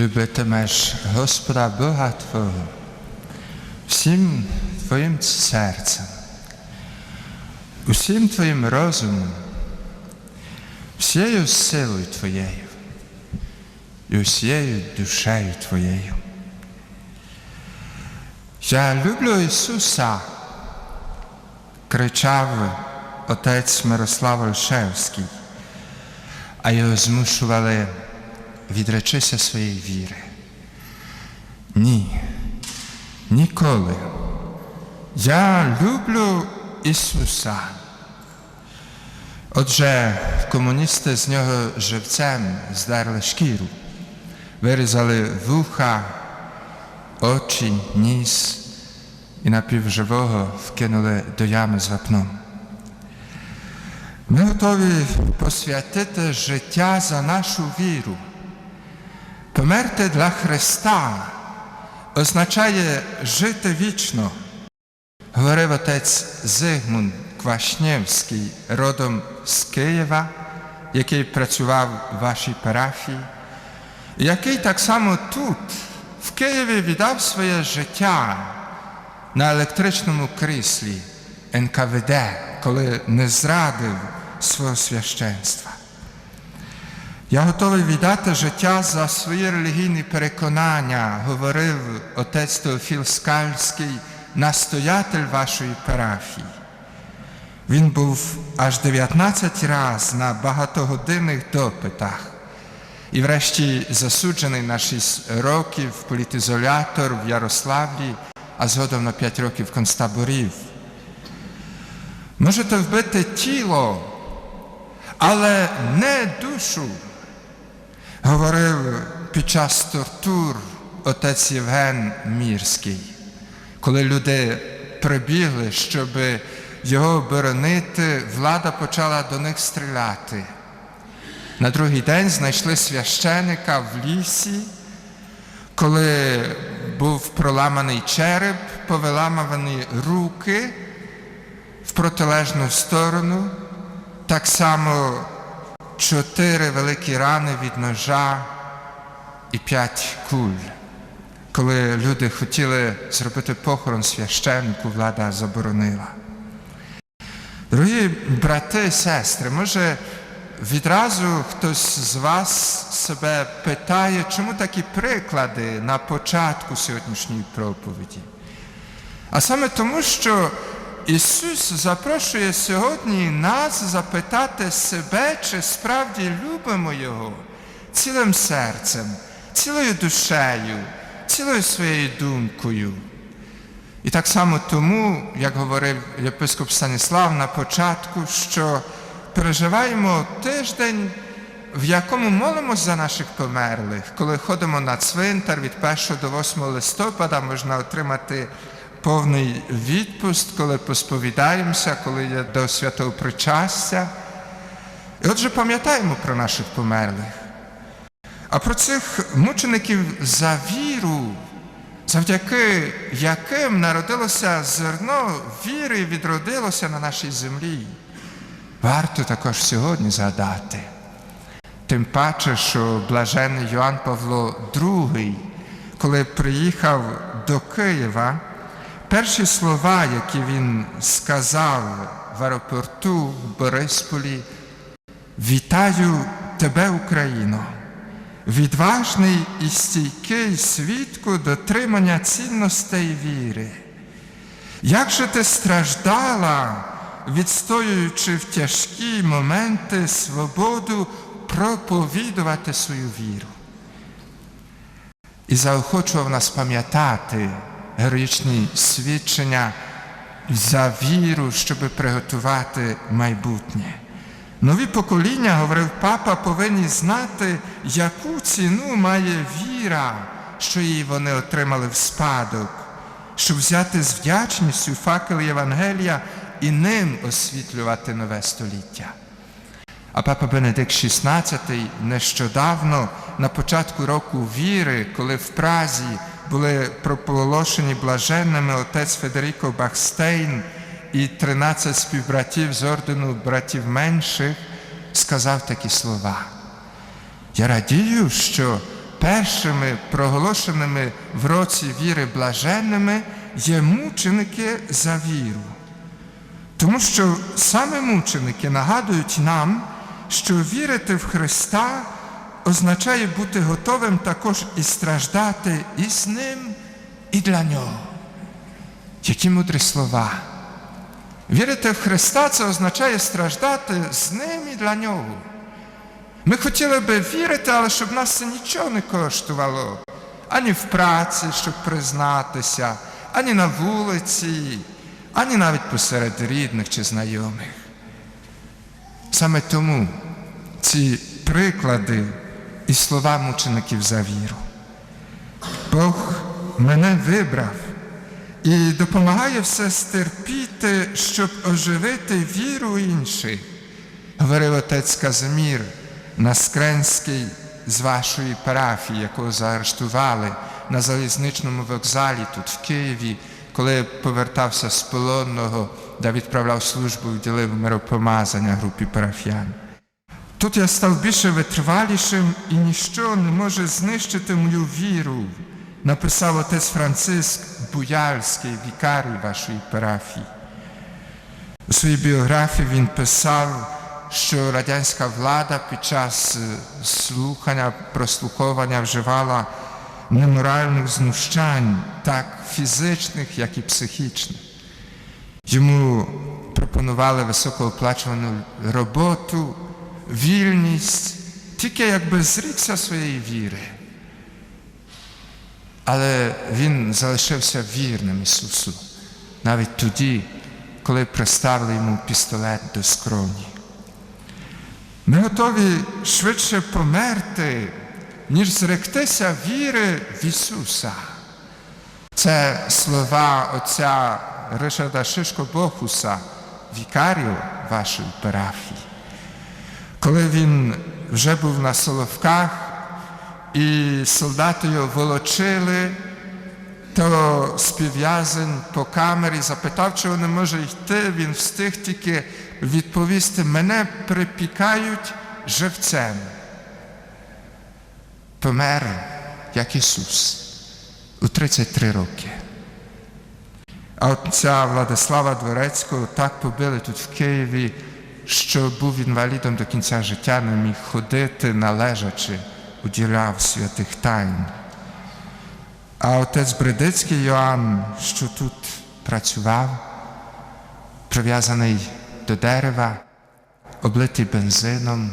любитимеш Господа Бога Твого всім твоїм серцем, усім твоїм розумом, всією силою Твоєю і усією душею Твоєю. Я люблю Ісуса, кричав отець Мирослав Ольшевський, а його змушували відречися своєї віри. Ні, ніколи. Я люблю Ісуса. Отже, комуністи з нього живцем здерли шкіру, вирізали вуха, очі, ніс і напівживого вкинули до ями з вапном. Ми готові посвятити життя за нашу віру. Померти для Христа означає жити вічно, говорив отець Зигмунд Квашнєвський, родом з Києва, який працював в вашій парафії, який так само тут, в Києві, віддав своє життя на електричному кріслі НКВД, коли не зрадив свого священства. Я готовий віддати життя за свої релігійні переконання, говорив отець Теофіл Скальський, настоятель вашої парафії. Він був аж 19 разів на багатогодинних допитах і врешті засуджений на 6 років політизолятор в Ярославлі, а згодом на 5 років концтаборів. Можете вбити тіло, але не душу говорив під час тортур отець Євген Мірський, коли люди прибігли, щоб його оборонити, влада почала до них стріляти. На другий день знайшли священика в лісі, коли був проламаний череп, повиламані руки в протилежну сторону, так само чотири великі рани від ножа і п'ять куль. Коли люди хотіли зробити похорон священнику, влада заборонила. Дорогі брати і сестри, може відразу хтось з вас себе питає, чому такі приклади на початку сьогоднішньої проповіді? А саме тому, що Ісус запрошує сьогодні нас запитати себе, чи справді любимо Його цілим серцем, цілою душею, цілою своєю думкою. І так само тому, як говорив єпископ Станіслав на початку, що переживаємо тиждень, в якому молимось за наших померлих, коли ходимо на цвинтар від 1 до 8 листопада, можна отримати повний відпуст, коли посповідаємося, коли є до святого причастя. І отже, пам'ятаємо про наших померлих. А про цих мучеників за віру, завдяки яким народилося зерно віри і відродилося на нашій землі, варто також сьогодні згадати. Тим паче, що блажений Йоанн Павло II, коли приїхав до Києва, перші слова, які він сказав в аеропорту в Борисполі, вітаю тебе, Україно, відважний і стійкий свідку дотримання цінностей віри. Як же ти страждала, відстоюючи в тяжкі моменти свободу проповідувати свою віру? І заохочував нас пам'ятати героїчні свідчення за віру, щоб приготувати майбутнє. Нові покоління, говорив папа, повинні знати, яку ціну має віра, що її вони отримали в спадок, щоб взяти з вдячністю факел Євангелія і ним освітлювати нове століття. А папа Бенедикт XVI нещодавно на початку року віри, коли в Празі були проголошені блаженними отець Федеріко Бахстейн і 13 співбратів з ордену братів менших, сказав такі слова. Я радію, що першими проголошеними в році віри блаженними є мученики за віру. Тому що саме мученики нагадують нам, що вірити в Христа означає бути готовим також і страждати і з Ним, і для Нього. Які мудрі слова. Вірити в Христа це означає страждати з Ним і для Нього. Ми хотіли би вірити, але щоб нас це нічого не коштувало. Ані в праці, щоб признатися, ані на вулиці, ані навіть посеред рідних чи знайомих. Саме тому ці приклади і слова мучеників за віру. Бог мене вибрав і допомагає все стерпіти, щоб оживити віру інших, говорив отець Казимір Наскренський з вашої парафії, якого заарештували на залізничному вокзалі тут в Києві, коли повертався з полонного, де відправляв службу і ділив миропомазання групі парафіян. Тут я став більше витривалішим і ніщо не може знищити мою віру, написав отець Франциск Буяльський, вікарій вашої парафії. У своїй біографії він писав, що радянська влада під час слухання, прослуховування вживала неморальних знущань, так фізичних, як і психічних. Йому пропонували високооплачувану роботу, вільність, тільки якби зрікся своєї віри. Але він залишився вірним Ісусу, навіть тоді, коли приставили йому пістолет до скроні. Ми готові швидше померти, ніж зректися віри в Ісуса. Це слова отця Ришарда Шишко-Бохуса, вікарію вашої парафії. Коли він вже був на Соловках і солдати його волочили, то співв'язень по камері запитав, чого не може йти, він встиг тільки відповісти, мене припікають живцем. Помер, як Ісус, у 33 роки. А отця Владислава Дворецького так побили тут в Києві, що був інвалідом до кінця життя, не міг ходити, належачи, уділяв святих тайн. А отець Бредицький Йоанн, що тут працював, прив'язаний до дерева, облитий бензином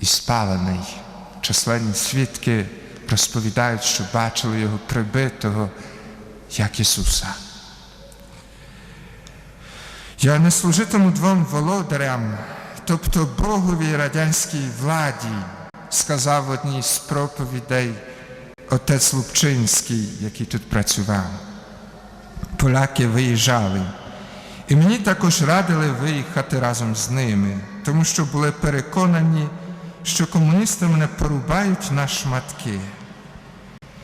і спалений. Численні свідки розповідають, що бачили його прибитого, як Ісуса. Я не служитиму двом володарям, тобто Богові радянській владі, сказав одній з проповідей отець Лупчинський, який тут працював. Поляки виїжджали. І мені також радили виїхати разом з ними, тому що були переконані, що комуністи мене порубають на шматки.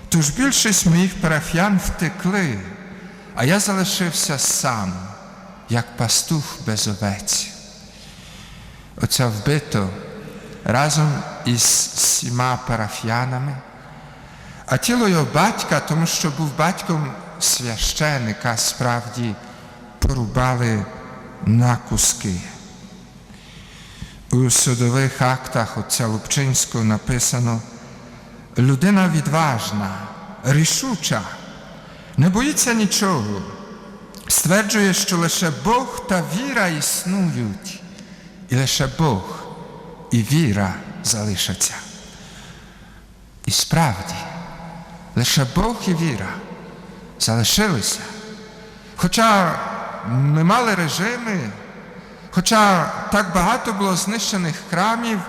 Тож більшість моїх парафіян втекли, а я залишився сам, як пастух без овець. Оця вбито разом із всіма парафіянами, а тіло його батька, тому що був батьком священика, справді порубали на куски. У судових актах отця Лупчинського написано людина відважна, рішуча, не боїться нічого, стверджує, що лише Бог та віра існують, і лише Бог і віра залишаться. І справді, лише Бог і віра залишилися. Хоча не мали режими, хоча так багато було знищених храмів,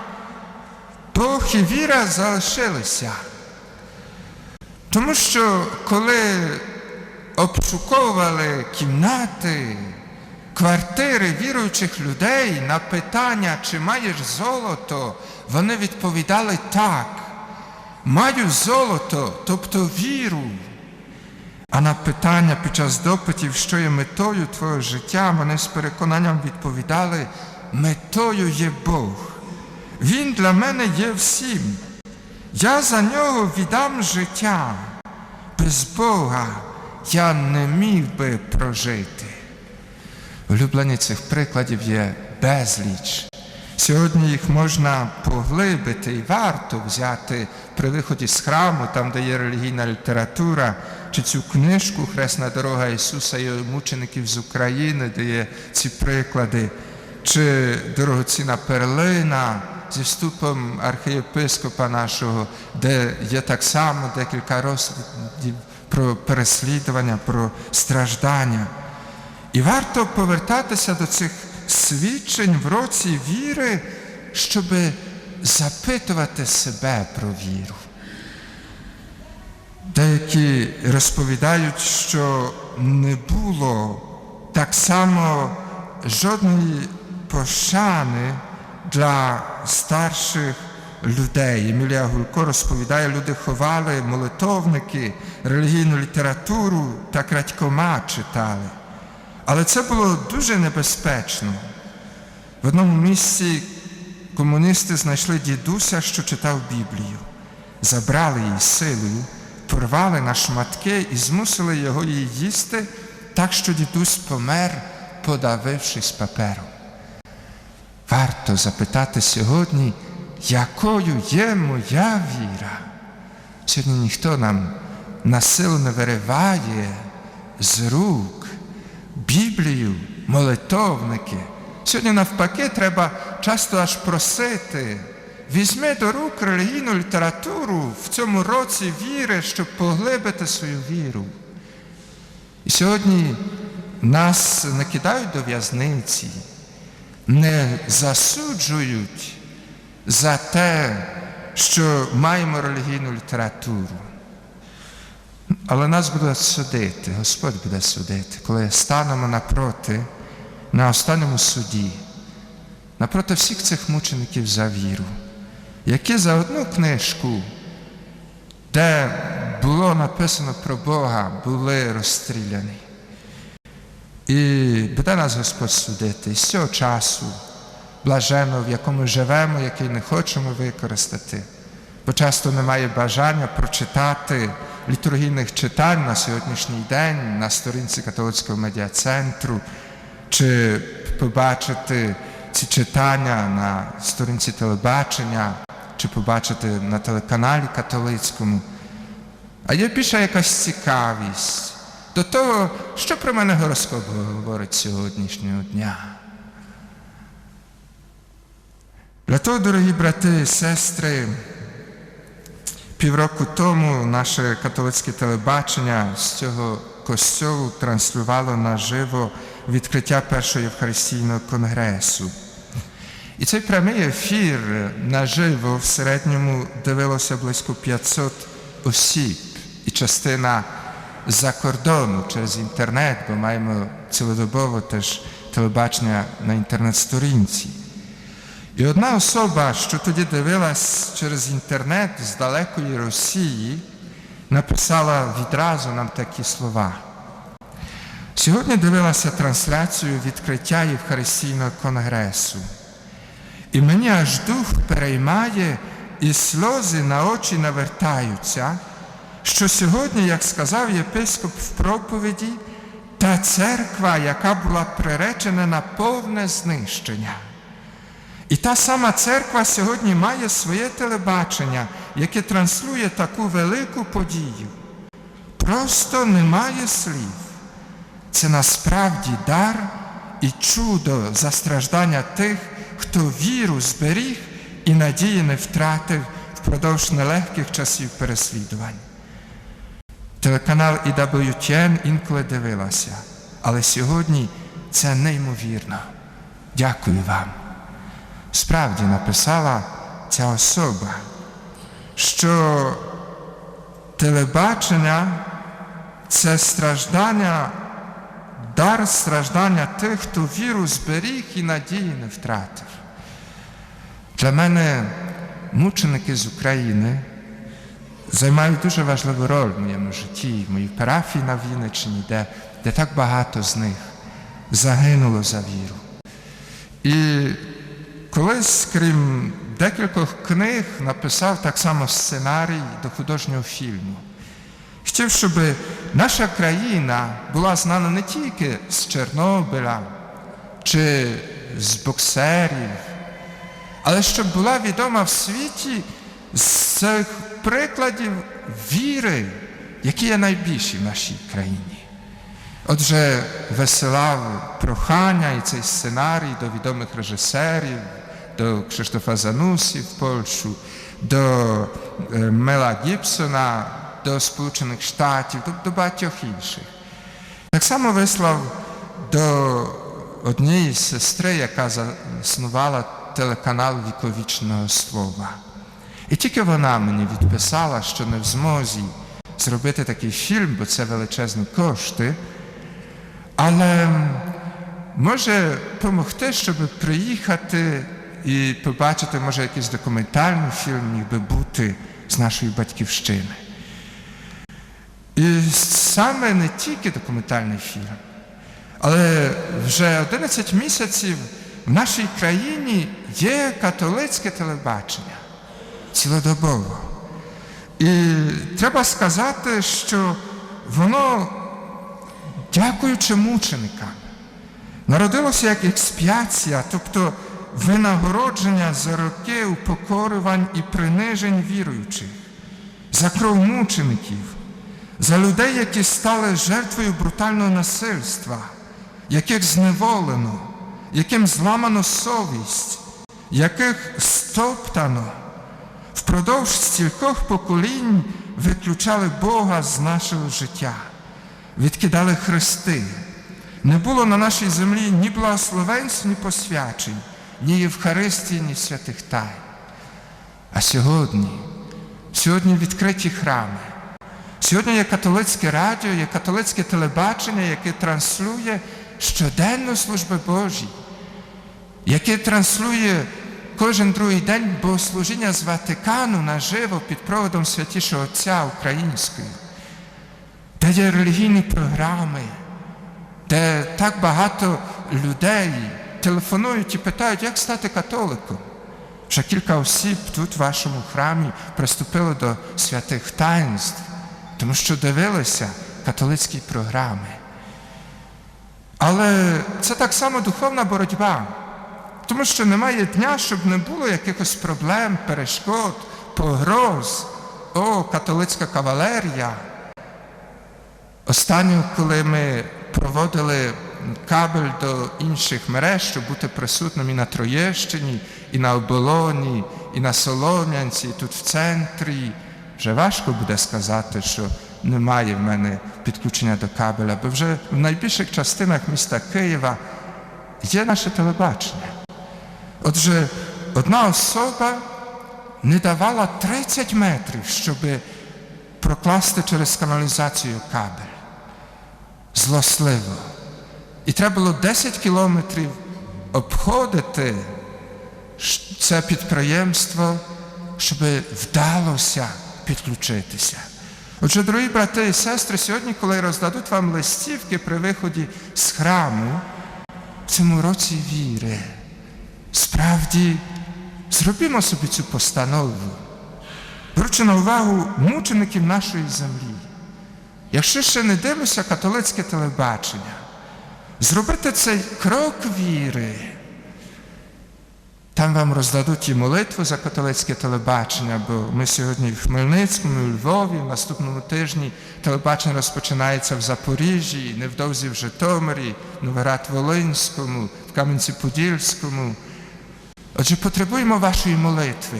Бог і віра залишилися. Тому що коли обшуковували кімнати, квартири віруючих людей на питання, чи маєш золото, вони відповідали так. Маю золото, тобто віру. А на питання під час допитів, що є метою твого життя, вони з переконанням відповідали, метою є Бог. Він для мене є всім. Я за нього віддам життя. Без Бога я не міг би прожити. Улюблені цих прикладів є безліч. Сьогодні їх можна поглибити і варто взяти при виході з храму, там, де є релігійна література, чи цю книжку Хресна дорога Ісуса і мучеників з України, де є ці приклади, чи дорогоцінна перлина зі вступом архієпископа нашого, де є так само декілька розповідей про переслідування, про страждання. І варто повертатися до цих свідчень в році віри, щоб запитувати себе про віру. Деякі розповідають, що не було так само жодної пошани для старших людей. Емілія Гулько розповідає, люди ховали молитовники, релігійну літературу та крадькома читали. Але це було дуже небезпечно. В одному місці комуністи знайшли дідуся, що читав Біблію, забрали її силою, порвали на шматки і змусили його її їсти, так що дідусь помер, подавившись папером. Варто запитати сьогодні, якою є моя віра. Сьогодні ніхто нам на силу не вириває з рук Біблію, молитовники. Сьогодні, навпаки, треба часто аж просити. Візьми до рук релігійну літературу в цьому році віри, щоб поглибити свою віру. І сьогодні нас не кидають до в'язниці, не засуджують за те, що маємо релігійну літературу. Але нас буде судити, Господь буде судити, коли станемо напроти, на останньому суді, напроти всіх цих мучеників за віру, які за одну книжку, де було написано про Бога, були розстріляні. І буде нас Господь судити. І з цього часу, блажено, в якому живемо, який не хочемо використати, бо часто немає бажання прочитати літургійних читань на сьогоднішній день на сторінці католицького медіа-центру, чи побачити ці читання на сторінці телебачення, чи побачити на телеканалі католицькому. А є більше якась цікавість до того, що про мене гороскоп говорить сьогоднішнього дня. Для того, дорогі брати і сестри, Півроку тому наше католицьке телебачення з цього костьолу транслювало наживо відкриття першого Євхаристійного конгресу. І цей прямий ефір наживо в середньому дивилося близько 500 осіб, і частина за кордону через інтернет, бо маємо цілодобово теж телебачення на інтернет-сторінці. І одна особа, що тоді дивилась через інтернет з далекої Росії, написала відразу нам такі слова. Сьогодні дивилася трансляцію відкриття Євхаристійного конгресу. І мені аж дух переймає, і сльози на очі навертаються, що сьогодні, як сказав єпископ в проповіді, та церква, яка була приречена на повне знищення. І та сама церква сьогодні має своє телебачення, яке транслює таку велику подію. Просто немає слів. Це насправді дар і чудо за страждання тих, хто віру зберіг і надії не втратив впродовж нелегких часів переслідувань. Телеканал EWTN інколи дивилася, але сьогодні це неймовірно. Дякую вам. Справді написала ця особа, що телебачення це страждання, дар страждання тих, хто віру зберіг і надії не втратив. Для мене мученики з України займають дуже важливу роль в моєму житті, в моїй парафії на Вінниччині, де, де так багато з них загинуло за віру. І Колись, крім декількох книг написав так само сценарій до художнього фільму. Хотів, щоб наша країна була знана не тільки з Чорнобиля чи з боксерів, але щоб була відома в світі з цих прикладів віри, які є найбільші в нашій країні. Отже, висилав прохання і цей сценарій до відомих режисерів, до Кшиштофа Занусі в Польщу, до е, Мела Гібсона, до Сполучених Штатів, до, до багатьох інших. Так само вислав до однієї сестри, яка заснувала телеканал Віковічного Слова. І тільки вона мені відписала, що не в змозі зробити такий фільм, бо це величезні кошти, але може допомогти, щоб приїхати і побачити, може, якийсь документальний фільм міг би бути з нашої батьківщини. І саме не тільки документальний фільм, але вже 11 місяців в нашій країні є католицьке телебачення цілодобово. І треба сказати, що воно, дякуючи мученикам, народилося як експіація, тобто винагородження за роки упокорювань і принижень віруючих, за кров мучеників, за людей, які стали жертвою брутального насильства, яких зневолено, яким зламано совість, яких стоптано. Впродовж стількох поколінь виключали Бога з нашого життя, відкидали хрести. Не було на нашій землі ні благословенств, ні посвячень, ні Євхаристії, ні святих тай. А сьогодні, сьогодні відкриті храми. Сьогодні є католицьке радіо, є католицьке телебачення, яке транслює щоденну службу Божі, яке транслює кожен другий день богослужіння з Ватикану наживо під проводом святішого Отця української, де є релігійні програми, де так багато людей телефонують і питають, як стати католиком. Вже кілька осіб тут в вашому храмі приступили до святих таїнств, тому що дивилися католицькі програми. Але це так само духовна боротьба. Тому що немає дня, щоб не було якихось проблем, перешкод, погроз. О, католицька кавалерія. Останнє, коли ми проводили кабель до інших мереж, щоб бути присутним і на Троєщині, і на Оболоні, і на Солом'янці, і тут в центрі, вже важко буде сказати, що немає в мене підключення до кабеля, бо вже в найбільших частинах міста Києва є наше телебачення. Отже, одна особа не давала 30 метрів, щоб прокласти через каналізацію кабель. Злосливо. І треба було 10 кілометрів обходити це підприємство, щоб вдалося підключитися. Отже, дорогі брати і сестри, сьогодні, коли роздадуть вам листівки при виході з храму, в цьому році віри. Справді, зробімо собі цю постанову, беручи на увагу мучеників нашої землі. Якщо ще не дивлюся католицьке телебачення, зробити цей крок віри. Там вам роздадуть і молитву за католицьке телебачення, бо ми сьогодні в Хмельницькому, у Львові, в наступному тижні телебачення розпочинається в Запоріжжі, невдовзі в Житомирі, Новоград Волинському, в Кам'янці-Подільському. Отже, потребуємо вашої молитви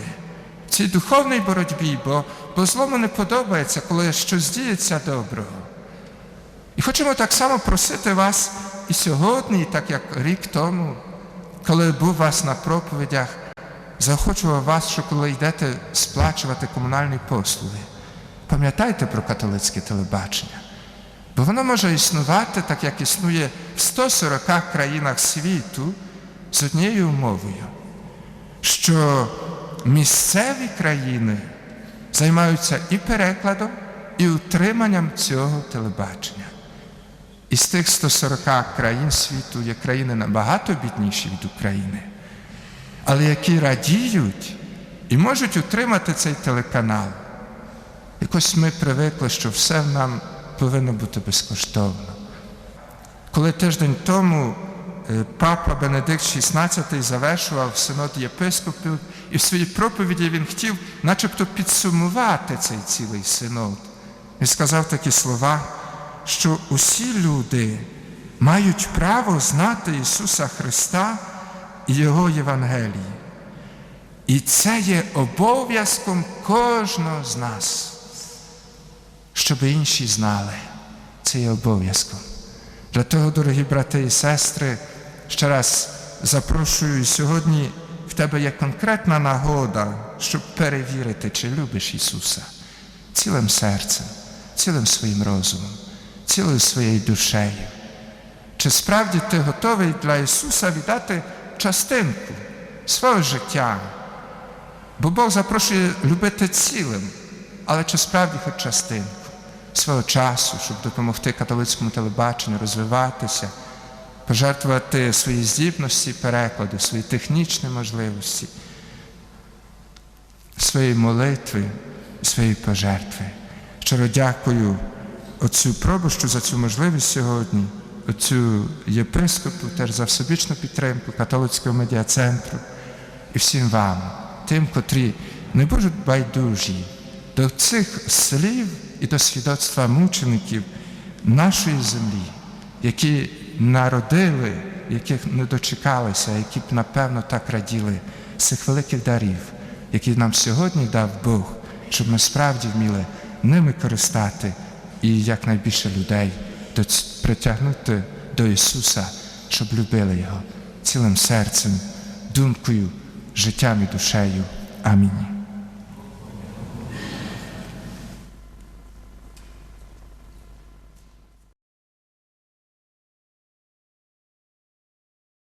в цій духовній боротьбі, бо, бо злому не подобається, коли щось діється доброго. І хочемо так само просити вас і сьогодні, так як рік тому, коли був вас на проповідях, заохочував вас, що коли йдете сплачувати комунальні послуги, пам'ятайте про католицьке телебачення. Бо воно може існувати, так як існує в 140 країнах світу з однією умовою що місцеві країни займаються і перекладом, і утриманням цього телебачення. Із тих 140 країн світу є країни набагато бідніші від України, але які радіють і можуть утримати цей телеканал. Якось ми привикли, що все нам повинно бути безкоштовно. Коли тиждень тому е, папа Бенедикт XVI завершував синод єпископів, і в своїй проповіді він хотів начебто підсумувати цей цілий синод. Він сказав такі слова, що усі люди мають право знати Ісуса Христа і Його Євангелії. І це є обов'язком кожного з нас, щоб інші знали. Це є обов'язком. Для того, дорогі брати і сестри, ще раз запрошую сьогодні в тебе є конкретна нагода, щоб перевірити, чи любиш Ісуса цілим серцем, цілим своїм розумом, цілою своєю душею. Чи справді ти готовий для Ісуса віддати частинку свого життя? Бо Бог запрошує любити цілим, але чи справді хоч частинку свого часу, щоб допомогти католицькому телебаченню розвиватися, пожертвувати свої здібності перекладу, свої технічні можливості, свої молитви, свої пожертви. Щиро дякую отцю Пробущу за цю можливість сьогодні, отцю єпископу теж за всебічну підтримку католицького медіа-центру і всім вам, тим, котрі не будуть байдужі до цих слів і до свідоцтва мучеників нашої землі, які народили, яких не дочекалися, які б, напевно, так раділи цих великих дарів, які нам сьогодні дав Бог, щоб ми справді вміли ними користати і якнайбільше людей притягнути до Ісуса, щоб любили Його цілим серцем, думкою, життям і душею. Амінь.